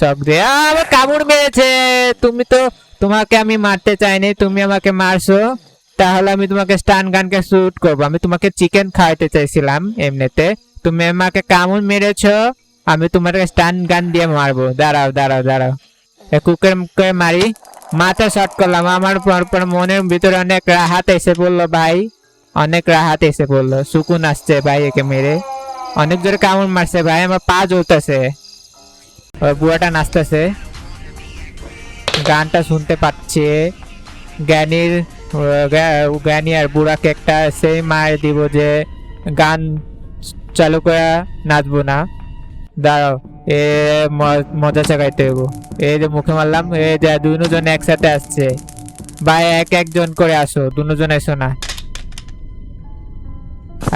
শখ দিয়ে। আমার কামড় মেরেছে। তুমি তো তোমাকে আমি মারতে চাইনি, তুমি আমাকে মারছো। তাহলে আমি তোমাকে স্টান গানকে শুট আমি তোমাকে চিকেন খাওয়াতে চাইছিলাম এমনিতে। তুমি আমাকে কামড় আমি তোমাকে স্টান গান দিয়ে মারবো। দাঁড়াও দাঁড়াও দাঁড়াও। কুকের মারি। মাথা শট করলাম। আমার পর পর মনের ভিতরে অনেক রাহাত এসে পড়ল ভাই। অনেক রাহাত এসে পড়ল। সুকুন আসছে ভাই একে মেরে। অনেক জোরে কামড় মারছে ভাই। আমার পা জ্বলতেছে। বুয়াটা নাচতেছে। গানটা শুনতে পাচ্ছে। জ্ঞানীর জ্ঞানী আর বুড়াকে একটা সেই মার দিব যে গান চালু করে নাচবো না। দাঁড়াও, এ মজা চাকাইতে হইব। এই যে মুখে মারলাম এই যে দুজন একসাথে আসছে। ভাই, এক একজন করে আসো, দুজন এসো না।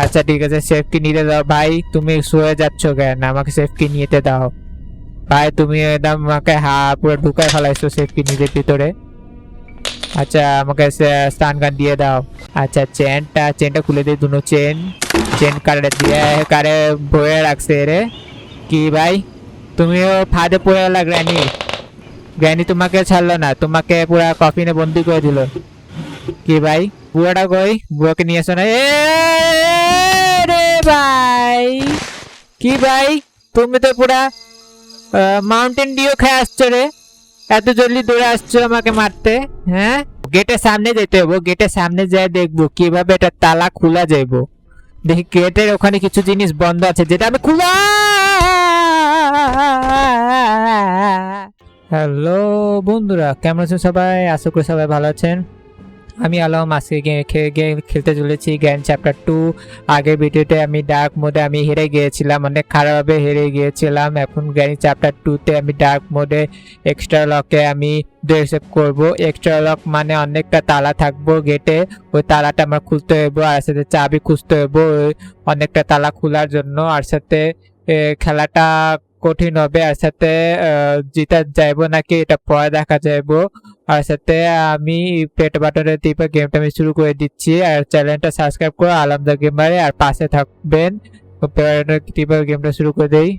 আচ্ছা ঠিক আছে সেফকে নিতে দাও। ভাই, তুমি শুয়ে যাচ্ছ কেন? আমাকে সেফকে নিতে দাও। ভাই, তুমি একদম আমাকে হা, পুরো ঢুকায় ফেলাইছো সেফকে নিজের ভিতরে। আচ্ছা আমাকে স্টান গান দিয়ে দাও। আচ্ছা চেনটা চেনটা খুলে দিয়ে দুনো চেন চেন কারে দিয়ে কারে বয়ে রাখছে রে। কি ভাই? তুমিও ফাঁদে পড়ে গেলা, গ্র্যানি। গ্র্যানি তোমাকে ছাড়লো না, তোমাকে পুরা কফিনে বন্দি করে দিল। কি ভাই? বুড়াটা কই? বুয়াকে নিয়ে এসো না। এ, রে ভাই! কি ভাই? তুমি তো পুরা মাউন্টেন ডিও খেয়ে আসছো রে। এত জলদি দৌড়ে আসছো আমাকে মারতে হ্যাঁ? গেটের সামনে যেতে হব গেটের সামনে যেয়ে দেখব কীভাবে এটা তালা খোলা যাইবো। দেখি গেটের ওখানে কিছু জিনিস বন্ধ আছে, যেটা আমি খুলা! হ্যালো বন্ধুরা, কেমন আছেন সবাই? আশা করি সবাই ভালো আছেন। আমি আলম আজকে গেম খেলতে চলেছি জ্ঞান চ্যাপ্টার টু আগের ভিডিওতে আমি ডার্ক মোডে আমি হেরে গিয়েছিলাম, অনেক খারাপভাবে হেরে গিয়েছিলাম। এখন জ্ঞান চ্যাপ্টার টুতে আমি ডার্ক মোডে এক্সট্রা লকে আমি ড্রেসঅ্যাপ করব। এক্সট্রা লক মানে অনেকটা তালা থাকব গেটে ওই তালাটা আমার খুলতে হইব, আর সাথে চাবি খুঁজতে হইব অনেকটা তালা খোলার জন্য। আর সাথে খেলাটা কঠিন হবে। আর সাথে জিতা যাইবো নাকি এটা পরে দেখা যাইবো। আর সাথে, আমি পেট বাটনে টিপে গেমটা আমি শুরু করে দিচ্ছি। আর চ্যানেলটা সাবস্ক্রাইব করে আলমদা গেমারে আর পাশে থাকবেন। পেট গেমটা শুরু করে দেই।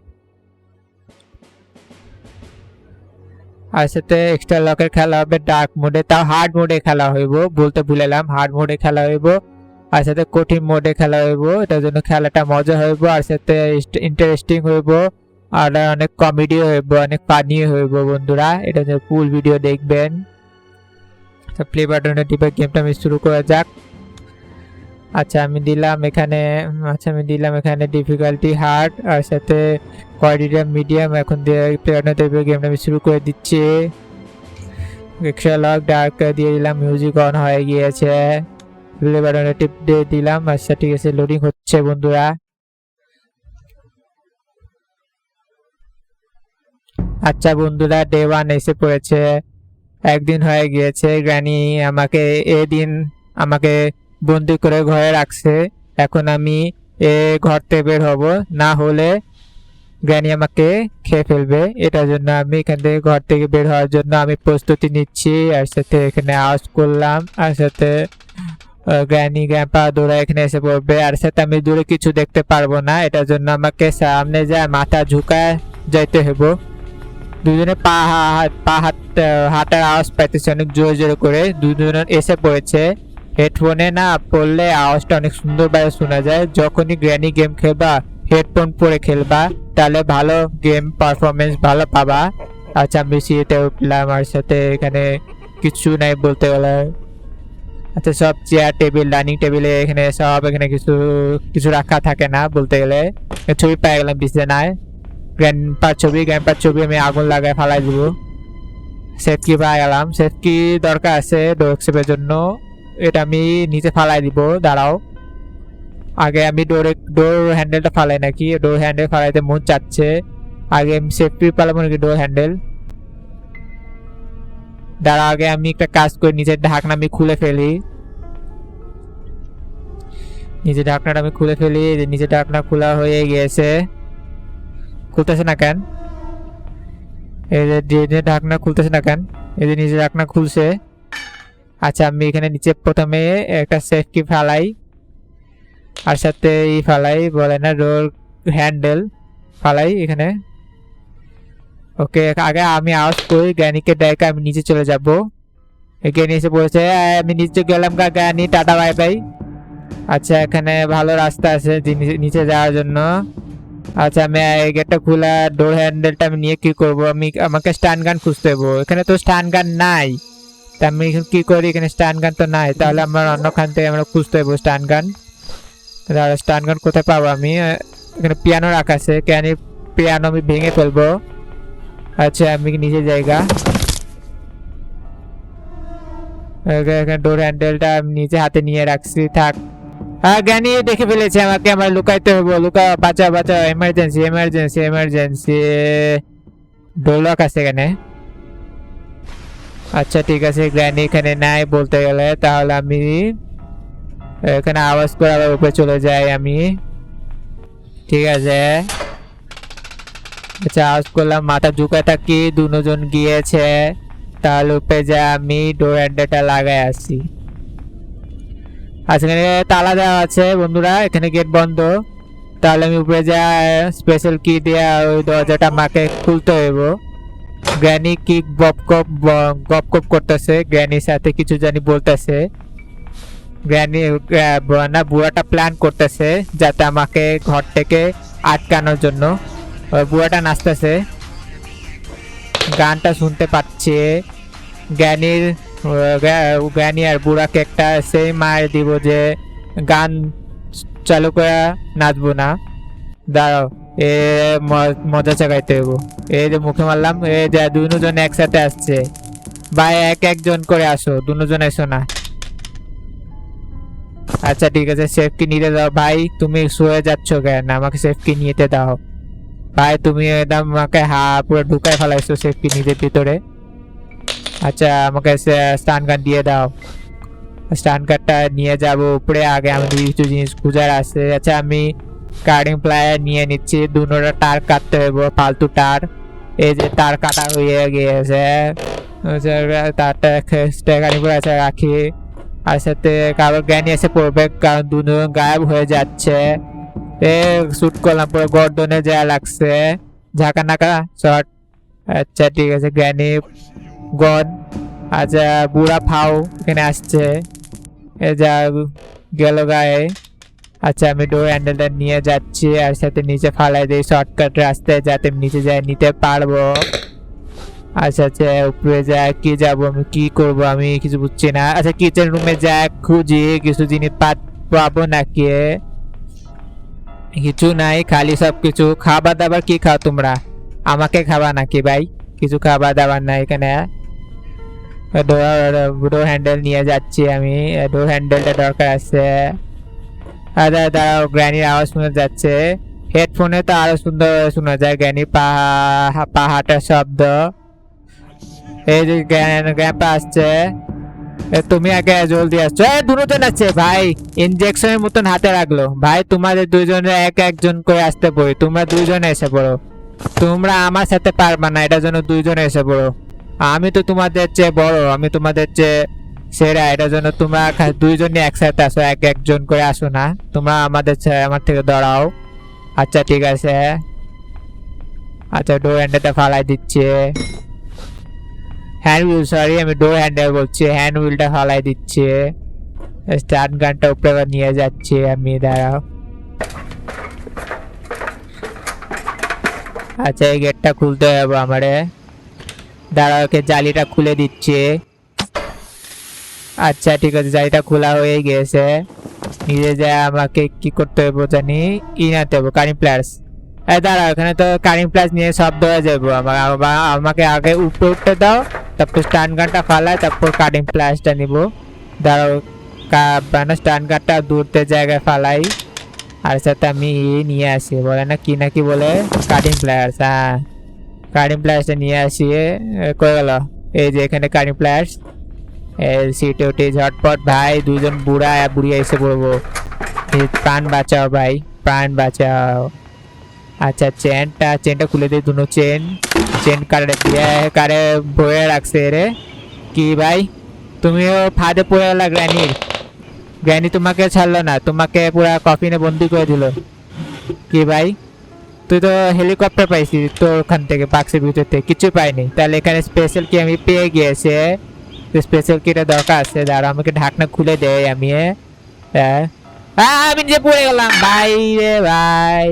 আর সাথে এক্সট্রা লকের খেলা হবে ডার্ক মোডে তাও হার্ড মোডে খেলা হইব, বলতে ভুলেলাম হার্ড মোডে খেলা হইব। আর সাথে কঠিন মোডে খেলা হইব, এটার জন্য খেলাটা মজা হইব। আর সাথে ইন্টারেস্টিং হইব। আর অনেক কমেডি হইব, অনেক ফানি হইব বন্ধুরা। এটা যে ফুল ভিডিও দেখবেন। তো প্লে বাটনে টিপে গেমটা আমি শুরু করা যাক। আচ্ছা আমি দিলাম এখানে আচ্ছা আমি দিলাম এখানে ডিফিকাল্টি হার্ড আর সাথে কোয়ালিটি মিডিয়াম এখন দিয়ে প্লে বাটনে টিপে গেমটা আমি শুরু করে দিচ্ছি। লক ডার্ক দিয়ে দিলাম মিউজিক অন হয়ে গিয়েছে। প্লে বাটনে টিপ দিয়ে দিলাম। আচ্ছা ঠিক আছে লোডিং হচ্ছে বন্ধুরা। আচ্ছা বন্ধুরা ডে ওয়ান এসে পড়েছে। একদিন হয়ে গিয়েছে, গ্র্যানি আমাকে এদিন আমাকে বন্দি করে ঘরে রাখছে। এখন আমি এ ঘর থেকে বের হব, না হলে গ্র্যানি আমাকে খেয়ে ফেলবে। এটার জন্য আমি এখান থেকে ঘর থেকে বের হওয়ার জন্য আমি প্রস্তুতি নিচ্ছি। আর সাথে এখানে আওয়াজ করলাম, আর সাথে গ্র্যানি, গ্র্যাম্পা দৌড়া এখানে এসে পড়বে। আর সাথে আমি দূরে কিছু দেখতে পারব না। এটার জন্য আমাকে সামনে যায় মাথা ঝুঁকায় যাইতে হব দুজনে পা পা হাত হাঁটার আওয়াজ পাইতেছে, অনেক জোরে জোরে করে। দুজনের এসে পড়েছে। হেডফোনে না পড়লে আওয়াজটা অনেক সুন্দরভাবে শোনা যায়। যখনই গ্র্যানি গেম খেলবা, হেডফোন পরে খেলবা, তাহলে ভালো গেম পারফরমেন্স ভালো পাবা। আচ্ছা আমি সিঁড়িতে উঠলাম আর সাথে এখানে কিছু নাই বলতে গেলে। আচ্ছা সব চেয়ার টেবিল ডাইনিং টেবিলে এখানে সব এখানে কিছু কিছু রাখা থাকে না বলতে গেলে। ছবি পাই গেলাম বিছানায়। গ্র্যান্ডপার ছবি গ্র্যান্ডপার ছবি আমি আগুন লাগায় ফালাই দিব। সেট কি পাই গেলাম সেট কি দরকার আছে ডোরক্সেপের জন্য? এটা আমি নিচে ফালাই দিব, দাঁড়াও। আগে আমি ডোরে ডোর হ্যান্ডেলটা ফালাই নাকি? ডোর হ্যান্ডেল ফালাইতে মন চাচ্ছে। আগে আমি সেফটি পালাবো নাকি ডোর হ্যান্ডেল দাঁড়া আগে আমি একটা কাজ করি নিচের ঢাকনা আমি খুলে ফেলি। নিচের ঢাকনাটা আমি খুলে ফেলি নিচের ঢাকনা খোলা হয়ে গিয়েছে। খুলতেছে না কেন? এই যে ঢাকনা খুলতেছে না কেন? এই যে নিচের ঢাকনা খুলছে। আচ্ছা আমি এখানে নিচে প্রথমে একটা সেফটি ফালাই আর সাথে এই ফালাই বলে না ডোর হ্যান্ডেল ফালাই এখানে। ওকে আগে আমি আওয়াজ করি জ্ঞানীকে ডাইকে আমি নিচে চলে যাব। জ্ঞানী এসে বলেছে "এই, আমি নিচে গেলাম গা জ্ঞানী টাটা বাই বাই। আচ্ছা এখানে ভালো রাস্তা আছে নিচে যাওয়ার জন্য। আচ্ছা আমি গেটটা খোলা ডোর হ্যান্ডেলটা আমি নিয়ে কি করব? আমি আমাকে স্টান গান খুঁজতে হব এখানে তো স্টান গান নাই। তা আমি কি করি? এখানে স্টান গান তো নাই। তাহলে আমার অন্যখান থেকে আমরা খুঁজতে হব স্টান গান তাহলে স্টান গান কোথায় পাবো আমি? এখানে পিয়ানো রাখা আছে। কেন পিয়ানো আমি ভেঙে ফেলব? আচ্ছা আমি নিচে জায়গা। এখানে ডোর হ্যান্ডেলটা আমি নিজে হাতে নিয়ে রাখছি। থাক। জ্ঞানী দেখে ফেলেছে আমাকে, আমার লুকাইতে হবে লুকা, বাঁচা বাঁচা এমার্জেন্সি এমার্জেন্সি এমার্জেন্সি ডোলক আছে এখানে। আচ্ছা ঠিক আছে, জ্ঞানী এখানে নাই বলতে গেলে। তাহলে আমি এখানে আওয়াজ করে আবার উপরে চলে যাই আমি। ঠিক আছে। আচ্ছা আওয়াজ করলাম, মাথা ঝুঁকে থাকি, দুজন গিয়েছে। তাহলে উপরে যা আমি ডোর হ্যান্ডেলটা লাগাই আসি। আচ্ছা এখানে তালা দেওয়া আছে, বন্ধুরা, এখানে গেট বন্ধ। তাহলে আমি উপরে যা স্পেশাল কি দিয়ে ওই দরজাটা মাকে খুলতে হইব। গ্র্যানি কি গপ গপ ব- গপ গপ করতেছে গ্র্যানির সাথে কিছু জানি বলতেছে। গ্র্যানি না বুড়াটা প্ল্যান করতেছে যাতে আমাকে ঘর থেকে আটকানোর জন্য। বুড়াটা নাচতেছে। গানটা শুনতে পাচ্ছে। জ্ঞানীর জ্ঞানী বুড়াকে একটা সেই মার দিব যে গান চালু করে নাচবো না। দাঁড়াও, এ মজা চাকাইতে হইব। এই যে মুখে মারলাম, এই যে দুজন একসাথে আসছে। ভাই, এক একজন করে আসো, দুজন এসো না। আচ্ছা ঠিক আছে সেফকে নিতে দাও। ভাই, তুমি শুয়ে যাচ্ছ কেন? আমাকে সেফকে নিতে দাও। ভাই, তুমি একদম আমাকে হা, পুরো ঢুকায় ফেলাইছো সেফকে নিজের ভিতরে। আচ্ছা আমাকে স্টান গান দিয়ে দাও। স্টান কার্ডটা নিয়ে যাব উপরে আগে আমাদের কিছু জিনিস খুঁজার আছে। আচ্ছা আমি কার্ডিং প্লায়ার নিয়ে নিচ্ছি। দুটোটা তার কাটতে হইব ফালতু তার। এই যে তার কাটা হয়ে গিয়েছে। আচ্ছা, তারটা কার্ডিং প্লায়ার রাখি। আর সাথে কারও জ্ঞানী এসে পড়বে কারণ দুজন গায়েব হয়ে যাচ্ছে। এ শুট করলাম পরে গর্দনে যা লাগছে। ঝাঁকা নাকা শর্ট আচ্ছা ঠিক আছে জ্ঞানী। গন আচ্ছা বুড়া ফাও এখানে আসছে। যা গেল গায়ে। আচ্ছা আমি ডোর হ্যান্ডেলটা নিয়ে যাচ্ছি আর সাথে নিচে ফালাই দিই শর্টকাট রাস্তায় যাতে নিচে যাই, নিতে পারব। আচ্ছা আচ্ছা উপরে যা, কি যাব আমি, কি করব আমি কিছু বুঝছি না। আচ্ছা কিচেন রুমে যা, খুঁজি, কিছু জিনিস পাত, পাবো নাকি? কিছু নাই, খালি সব কিছু খাবার দাবার কি খাও তোমরা? আমাকে খাবা নাকি ভাই? কিছু খাবার দাবার নাই এখানে। ডোর হ্যান্ডেল নিয়ে যাচ্ছি আমি। ডোর হ্যান্ডেলটা দরকার আছে। আচ্ছা দাঁড়াও, গ্র্যানির আওয়াজ শোনা যাচ্ছে। হেডফোনে তো আরও সুন্দর শোনা যায় গ্র্যানির পাহা পাহাটার শব্দ। এই যে গ্যাপটা আসছে। তুমি আগে জলদি আসছো। এ, দুজন আছে ভাই। ইনজেকশনের মতন হাতে রাখল ভাই, তোমাদের দুইজনে এক একজন করে আসতে পড়ি তোমরা দুইজনে এসে পড়ো। তোমরা আমার সাথে পারবা না, এটার জন্য দুইজনে এসে পড়ো। আমি তো তোমাদের চেয়ে বড়, আমি তোমাদের চেয়ে সেরা এটার জন্য তোমরা দুইজনই একসাথে আসো, এক একজন করে আসো না। তোমরা আমাদের আমার থেকে দাঁড়াও। আচ্ছা ঠিক আছে। আচ্ছা ডোর হ্যান্ডেলটা ফালাই দিচ্ছে। হ্যান্ড হুইল সরি আমি ডোর হ্যান্ডেল বলছি। হ্যান্ড হুইলটা ফালাই দিচ্ছে। স্টার্ট গানটা উপরে নিয়ে যাচ্ছে আমি, দাঁড়াও। আচ্ছা এই গেটটা খুলতে হবে আমারে। দাঁড়াও, ওকে জালিটা খুলে দিচ্ছে। আচ্ছা ঠিক আছে, জালিটা খোলা হয়ে গেছে। নিজে যা আমাকে কি করতে হবে জানি ই নাতে হবে কারিং প্লাস এই দাঁড়াও, এখানে তো কারিং প্লাস নিয়ে শব্দ হয়ে যাব আমাকে আগে উপরে উঠতে দাও, তারপর স্টান গানটা ফালাই, তারপর কাটিং প্লাসটা নিব। দাঁড়াও মানে স্টান গানটা দূরতে জায়গায় ফালাই। আর সাথে আমি নিয়ে আসি, বলে না কি না কি বলে কাটিং প্লাস হ্যাঁ। কাটিং প্লাসটা নিয়ে আসি এ, কই গেল এই যে এখানে কাটিং প্লাস সিটে উঠে ঝটপট ভাই দুজন বুড়া বুড়িয়া এসে পড়ব। প্রাণ বাঁচাও ভাই প্রাণ বাঁচাও। আচ্ছা চেনটা চেনটা খুলে দিই দুনো চেন চেন কারে দিয়ে কারে বয়ে রাখছে রে। কি ভাই? তুমিও ফাঁদে পড়ে গেলা গ্র্যানির গ্র্যানি তোমাকে ছাড়লো না তোমাকে পুরা কফিনে বন্দি করে দিল। কি ভাই? তুই তো হেলিকপ্টার পাইছি তোর ওখান থেকে, বাক্সের ভিতর থেকে, কিছু পাইনি। তাহলে এখানে স্পেশাল কি আমি পেয়ে গিয়েছে। স্পেশাল কিটা দরকার আছে, দাঁড়া, আমাকে ঢাকনা খুলে দেয় আমি হ্যাঁ আমি যে পড়ে গেলাম। ভাই রে ভাই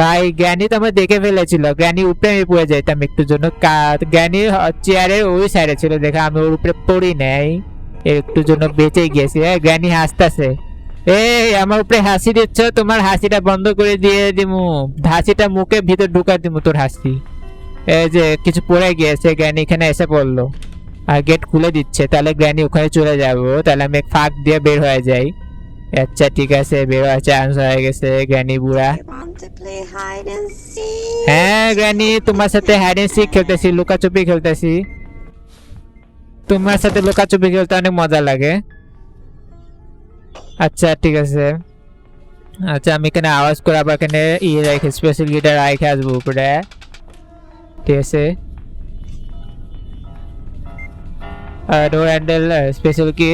ভাই জ্ঞানী তো আমার দেখে ফেলেছিল। জ্ঞানী উপরে আমি পড়ে যাইতাম একটু জন্য। জ্ঞানী চেয়ারের ওই সাইডে ছিল। দেখে আমি ওর উপরে পড়ি নাই। একটু জন্য বেঁচে গেছি হ্যাঁ জ্ঞানী হাসতেছে। এই আমার উপরে হাসি দিচ্ছ? তোমার হাসিটা বন্ধ করে দিয়ে দিমু। হাসিটা মুখে ভিতর ঢুকাই দিমু তোর হাসি। এই যে কিছু পড়ে গিয়েছে জ্ঞানী এখানে এসে পড়ল। আর গেট খুলে দিচ্ছে তাহলে জ্ঞানী ওখানে চলে যাব। তাহলে আমি এক ফাঁক দিয়ে বের হয়ে যাই। আচ্ছা ঠিক আছে বের হওয়ার চান্স হয়ে গেছে জ্ঞানী বুড়া. হ্যাঁ গ্র্যানি তোমার সাথে হাইড এন্ড সিক খেলতেছি লুকাচুপি খেলতেছি। তোমার সাথে লুকাচুপি খেলতে অনেক মজা লাগে। আচ্ছা ঠিক আছে। আচ্ছা আমি এখানে আওয়াজ করে আবার এখানে ইয়ে রেখে স্পেশাল গিটার রেখে আসব উপরে। ঠিক আছে। ডোর হ্যান্ডেল স্পেশাল কি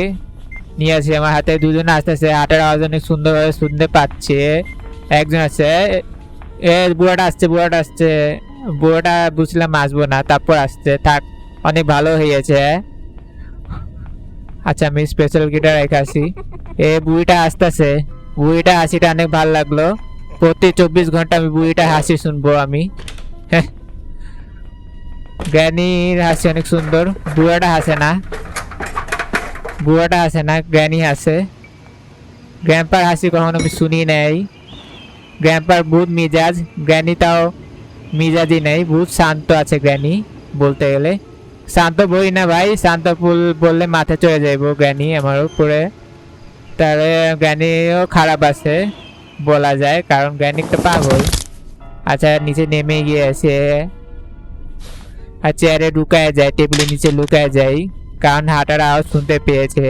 নিয়ে আসি। আমার হাতে দুজন আসতেছে। হাটের আওয়াজ অনেক সুন্দরভাবে শুনতে পাচ্ছে। একজন আছে। এ বুড়াটা আসছে বুড়াটা আসছে। বুড়াটা বুঝলাম আসব না, তারপর আসছে। থাক, অনেক ভালো হয়েছে আচ্ছা আমি স্পেশাল গিটার রেখে আসি। এ বুড়িটা আসতেছে। বুড়িটা হাসিটা অনেক ভালো লাগল। প্রতি চব্বিশ ঘণ্টা আমি বুড়িটা হাসি শুনব আমি। হ্যাঁ। জ্ঞানীর হাসি অনেক সুন্দর। বুড়াটা হাসে না। বুড়াটা হাসে না, জ্ঞানী হাসে। গ্র্যাম্পার হাসি কখনো আমি শুনি নাই। গ্র্যাম্পার বহুত মিজাজ গ্র্যানি তাও মিজাজই নেই, বহুত শান্ত আছে গ্র্যানি বলতে গেলে। শান্ত বই না ভাই, শান্ত ফুল বললে মাথা চলে যাইব জ্ঞানী আমার উপরে। তাহলে গ্র্যানিও খারাপ আছে, বলা যায়, কারণ গ্র্যানি একটা পাগল। আচ্ছা নিচে নেমে গিয়েছে। আর চেয়ারে ঢুকায় যায়, টেবিলের নিচে লুকায় যায়, কারণ হাঁটার আওয়াজ শুনতে পেয়েছে।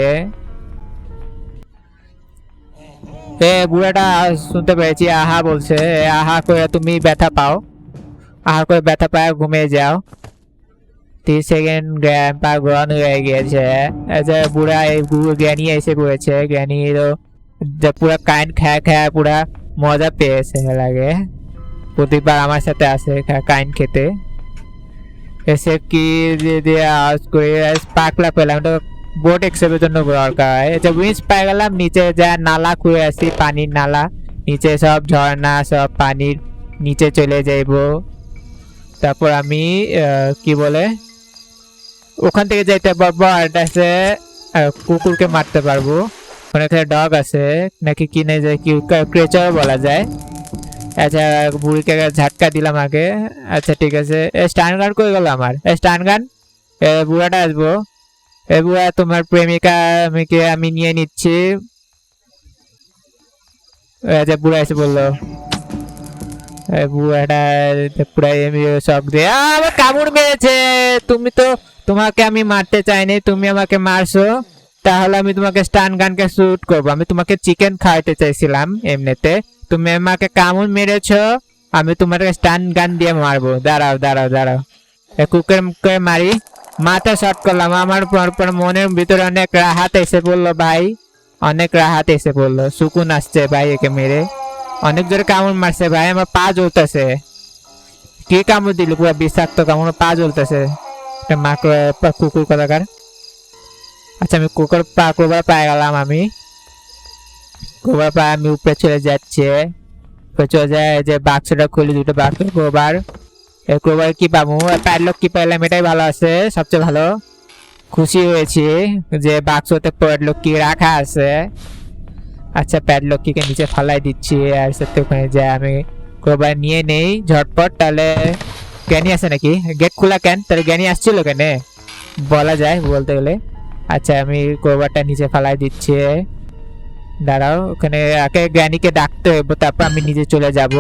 এ, বুড়াটা শুনতে পেরেছি আহা বলছে আহা করে তুমি ব্যথা পাও। আহা করে ব্যথা পায়, ঘুমিয়ে যাও। তিরিশ সেকেন্ড গ্র্যান্ডপা গ্রহণ হয়ে গিয়েছে। বুড়ো জ্ঞানী এসে জ্ঞানীরও যে পুরা কাইন খায় খায়, পুরা মজা পেয়েছে লাগে। প্রতিবার আমার সাথে আসে কাইন খেতে। এসে কি দিয়ে দিয়ে করে পাকলা পেলাম। তো বোট এক্সেপের জন্য দরকার। এই যে উইন্স পাই গেলাম, নিচে যা নালা খুঁড়ে আসি, পানির নালা। নিচে সব ঝর্ণা, সব পানির নিচে চলে যাইব। তারপর আমি কি বলে? ওখান থেকে যাইতে পারব আর এটা আছে কুকুরকে মারতে পারব। ওখানে ডগ আছে, নাকি কিনে যায়, কি ক্রেচার বলা যায়। আচ্ছা বুড়িকে ঝাটকা দিলাম আগে। আচ্ছা ঠিক আছে। এ স্টান গান করে গেল আমার? এ স্টান গান এ, বুড়াটা আসব। এ, বুড়া, তোমার প্রেমিকা, আমিকে আমি নিয়ে নিচ্ছি। আচ্ছা বুড়া এসে বলল বুড়াটা পুরা এমনি শখ দিয়ে আমার কামড় মেরেছে। তুমি তো তোমাকে আমি মারতে চাইনি, তুমি আমাকে মারছো, তাহলে আমি তোমাকে স্টান গানকে শুট করব। আমি তোমাকে চিকেন খাওয়াতে চাইছিলাম এমনিতে। তুমি আমাকে কামড় মেরেছো, আমি তোমাকে স্টান গান দিয়ে মারবো। দাঁড়াও দাঁড়াও দাঁড়াও। কুকুর করে মারি। মাথা শট করলাম। আমার পর মনের ভিতরে অনেক রাহাত এসে পড়ল ভাই। অনেক রাহাত এসে পড়ল। সুকুন আসছে ভাই একে মেরে। অনেক জোরে কামড় মারছে ভাই। আমার পা জ্বলতেছে। কি কামড় দিল পুরো? বিষাক্ত কামড়, পা জ্বলতেছে। একটা মাকড় কুকুর কথাকার আচ্ছা আমি কুকুর পা কোবার পায়ে গেলাম আমি। কোবার পা আমি উপরে চলে যাচ্ছে। উপরে চলে যায় যে বাক্সটা খুলি, দুটো বাক্স কোবার এই কোবার কি পাবো? প্যাডলক কি পাইলাম? এটাই ভালো আছে, সবচেয়ে ভালো। খুশি হয়েছি যে বাক্সতে প্যাডলক কি রাখা আছে। আচ্ছা প্যাডলক কিকে নিচে ফালাই দিচ্ছি, আর সাথে ওখানে যায় আমি। কোবার নিয়ে নেই, ঝটপট, তাহলে জ্ঞানী আছে নাকি? গেট খোলা কেন? তাহলে জ্ঞানী আসছিল কেন? বলা যায় বলতে গেলে। আচ্ছা আমি কোবারটা নিচে ফালাই দিচ্ছি। দাঁড়াও, ওখানে আগে জ্ঞানীকে ডাকতে হবে, তারপর আমি নিজে চলে যাব।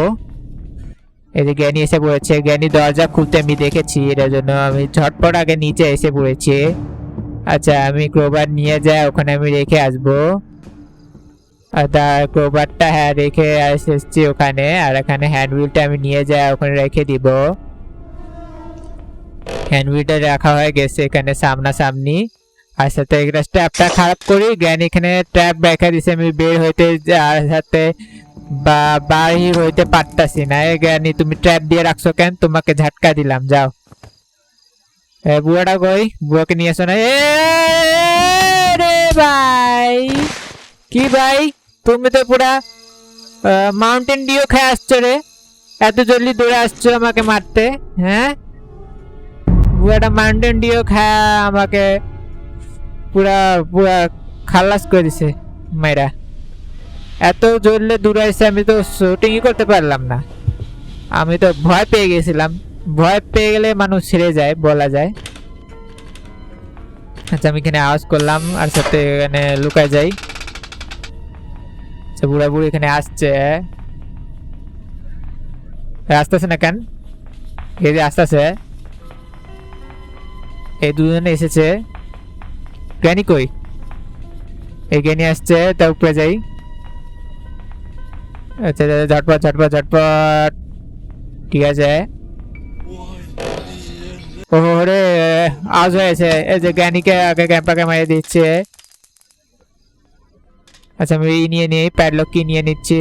এই যে জ্ঞানী এসে পড়েছে। জ্ঞানী দরজা খুলতে আমি দেখেছি, এটার জন্য আমি ঝটপট আগে নিচে এসে পড়েছি। আচ্ছা আমি ক্রোবার নিয়ে যাই, ওখানে আমি রেখে আসব। আর তার ক্রোবারটা হ্যাঁ রেখে এসেছি ওখানে। আর এখানে হ্যান্ড হুইলটা আমি নিয়ে যাই, ওখানে রেখে দিব। হ্যান্ড রাখা হয়ে, গেছে এখানে সামনাসামনি। আর সাথে একটা ট্র্যাপটা খারাপ করি, জ্ঞান এখানে ট্র্যাপ রেখে দিছে, আমি বের হইতে আর সাথে বা বাহির হইতে পারতাছি না। এ জ্ঞানী, তুমি ট্র্যাপ দিয়ে রাখছো কেন? তোমাকে ঝাটকা দিলাম, যাও। এ, বুয়াটা কই? বুয়াকে নিয়ে এসো না। এ, রে ভাই! কি ভাই? তুমি তো পুরা মাউন্টেন ডিও খেয়ে আসছো রে। এত জলদি দৌড়ে আসছো আমাকে মারতে হ্যাঁ? বুয়াটা মাউন্টেন ডিও খায় আমাকে পুরা পুরা খালাস করে দিছে মেয়েরা এত জোরলে দূরে এসে আমি তো শুটিংই করতে পারলাম না। আমি তো ভয় পেয়ে গেছিলাম। ভয় পেয়ে গেলে মানুষ ছেড়ে যায়, বলা যায়। আচ্ছা আমি এখানে আওয়াজ করলাম, আর সাথে এখানে লুকায় যাই। আচ্ছা বুড়া বুড়ি এখানে আসছে। আসতেছে না কেন? এই যে আসতেছে। এই দুজনে এসেছে। জ্ঞানী কই? এই জ্ঞানী আসছে তার উপরে যাই। আচ্ছা আচ্ছা, ঝটপট ঝটপট ঝটপট। ঠিক আছে। ও রে আওয়াজ হয়েছে। এই যে জ্ঞানীকে আগে ক্যাম্পাকে মারিয়ে দিচ্ছে। আচ্ছা আমি নিয়ে নিই প্যাডলক কি নিয়ে নিচ্ছি।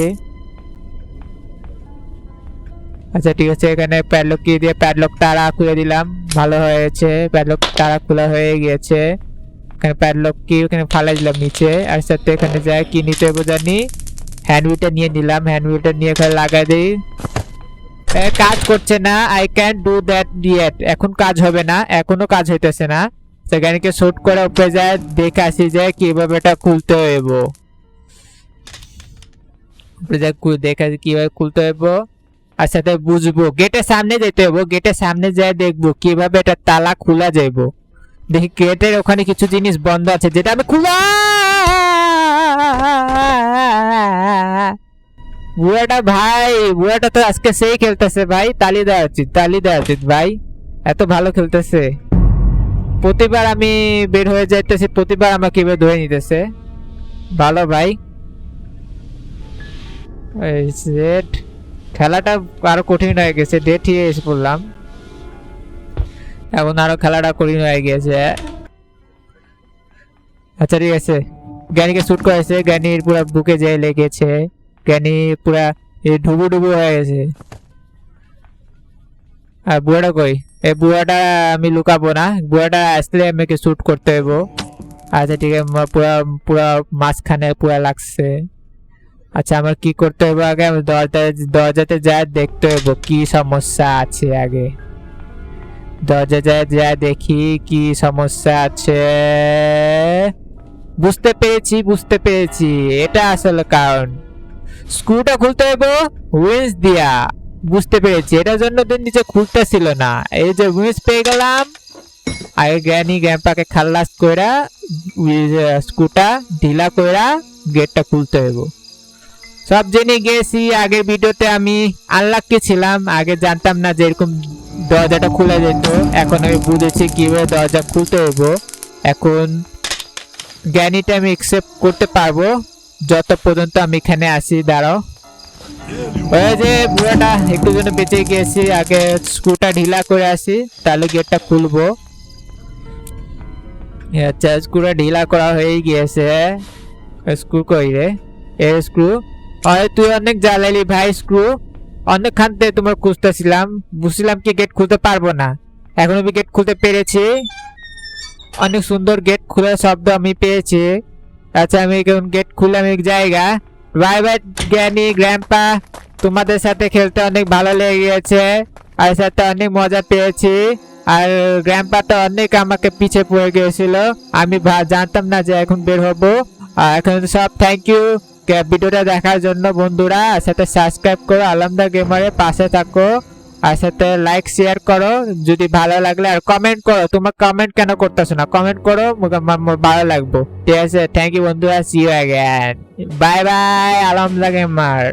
আচ্ছা ঠিক আছে, এখানে প্যাডলক কি দিয়ে প্যাডলক তারা খুলে দিলাম। ভালো হয়েছে প্যাডলক তারা খোলা হয়ে গিয়েছে। এখানে প্যাডলক কি ওখানে ফালাই দিলাম নিচে। আর সাথে এখানে যায় কি নিতে হবে জানি হ্যান্ডউইলটা নিয়ে নিলাম। হ্যান্ডউইলটা নিয়ে এখানে লাগাই দিই। কাজ করছে না I can do that yet এখন কাজ হবে না, এখনও কাজ হইতেছে না। সেখানে শুট করে উপরে যায়, দেখে আসি যে কীভাবে এটা খুলতে হইব। উপরে যায় দেখে আসি কীভাবে খুলতে হইব। আর সাথে বুঝব। গেটের সামনে যেতে হইব গেটের সামনে যায় দেখব কীভাবে এটা তালা খোলা যাইব। দেখি গেটের ওখানে কিছু জিনিস বন্ধ আছে, যেটা আমি খুলা! বুয়াটা ভাই, বুয়াটা তো আজকে সেই খেলতেছে ভাই, তালি দেওয়া উচিত, তালি দেওয়া উচিত ভাই। এত ভালো খেলতেছে। প্রতিবার আমি বের হয়ে যাইতেছি, প্রতিবার আমাকে এবার ধরে নিতেছে। ভালো ভাই। সেট খেলাটা আরও কঠিন হয়ে গেছে ডেট হিয়ে এসে পড়লাম। এখন আরও খেলাটা কঠিন হয়ে গেছে। আচ্ছা ঠিক আছে। জ্ঞানীকে শুট করেছে জ্ঞানীর পুরা বুকে যেয়ে লেগেছে। জ্ঞানী পুরা ডুবু ডুবু হয়ে গেছে। আর বুয়াটা কই? এই বুয়াটা আমি লুকাবো না। বুয়াটা আসলে আমাকে শুট করতে হইব। আচ্ছা ঠিক আছে, পুরা পুরা মাঝখানে পুরা লাগছে। আচ্ছা আমার কি করতে হবে আগে? আমি দরজা, দরজাতে যায় দেখতে হইব কি সমস্যা আছে আগে। দরজা যায় যায় দেখি কি সমস্যা আছে। বুঝতে পেরেছি বুঝতে পেরেছি। এটা আসলে কারণ। স্ক্রুটা খুলতে হবে, উইন্স দিয়া। বুঝতে পেরেছি, এটার জন্য তো নিচে খুলতেছিল না। এই যে উইন্স পেয়ে গেলাম। আগে জ্ঞানী গ্যাম্পাকে খাল্লাস কইরা স্ক্রুটা ঢিলা কইরা গেটটা খুলতে হইব। সব জেনে গেছি, আগের ভিডিওতে আমি আনলাক্কি ছিলাম, আগে জানতাম না যে এরকম দরজাটা খুলে যেত। এখন আমি বুঝেছি কীভাবে দরজা খুলতে হইব। এখন জ্ঞানীটা আমি একসেপ্ট করতে পারব। যত পর্যন্ত আমি এখানে আসি দাঁড়াও। ওই যে বুড়াটা, একটু জন্য বেঁচে গিয়েছি আগে স্ক্রুটা ঢিলা করে আসি, তাহলে গেটটা খুলবো। আচ্ছা স্ক্রুটা ঢিলা করা হয়ে গিয়েছে। স্ক্রু কই রে? এ স্ক্রু আরে তুই অনেক জ্বালালি ভাই স্ক্রু অনেক খান থেকে তোমার খুঁজতেছিলাম। বুঝছিলাম কি গেট খুলতে পারব না। এখন আমি গেট খুলতে পেরেছি। অনেক সুন্দর গেট খোলার শব্দ আমি পেয়েছি। আচ্ছা আমি এখন গেট খুললাম এক জায়গা। বাই বাই, জ্ঞানী গ্র্যাম্পা তোমাদের সাথে খেলতে অনেক ভালো লেগে গেছে আর সাথে অনেক মজা পেয়েছি। আর গ্র্যাম্পা তো অনেক আমাকে পিছে পড়ে গিয়েছিল। আমি জানতাম না যে এখন বের হব। আর এখন সব থ্যাংক ইউ ভিডিওটা দেখার জন্য বন্ধুরা সাথে সাবস্ক্রাইব করো, আলমদা গেমারের পাশে থাকো, আর সাথে লাইক শেয়ার করো, যদি ভালো লাগলে, আর কমেন্ট করো, তোমার কমেন্ট কেন করতেছো না? কমেন্ট করো ভালো লাগবো। ঠিক আছে থ্যাংক ইউ বন্ধুরা see you again bye bye আলমদা gamer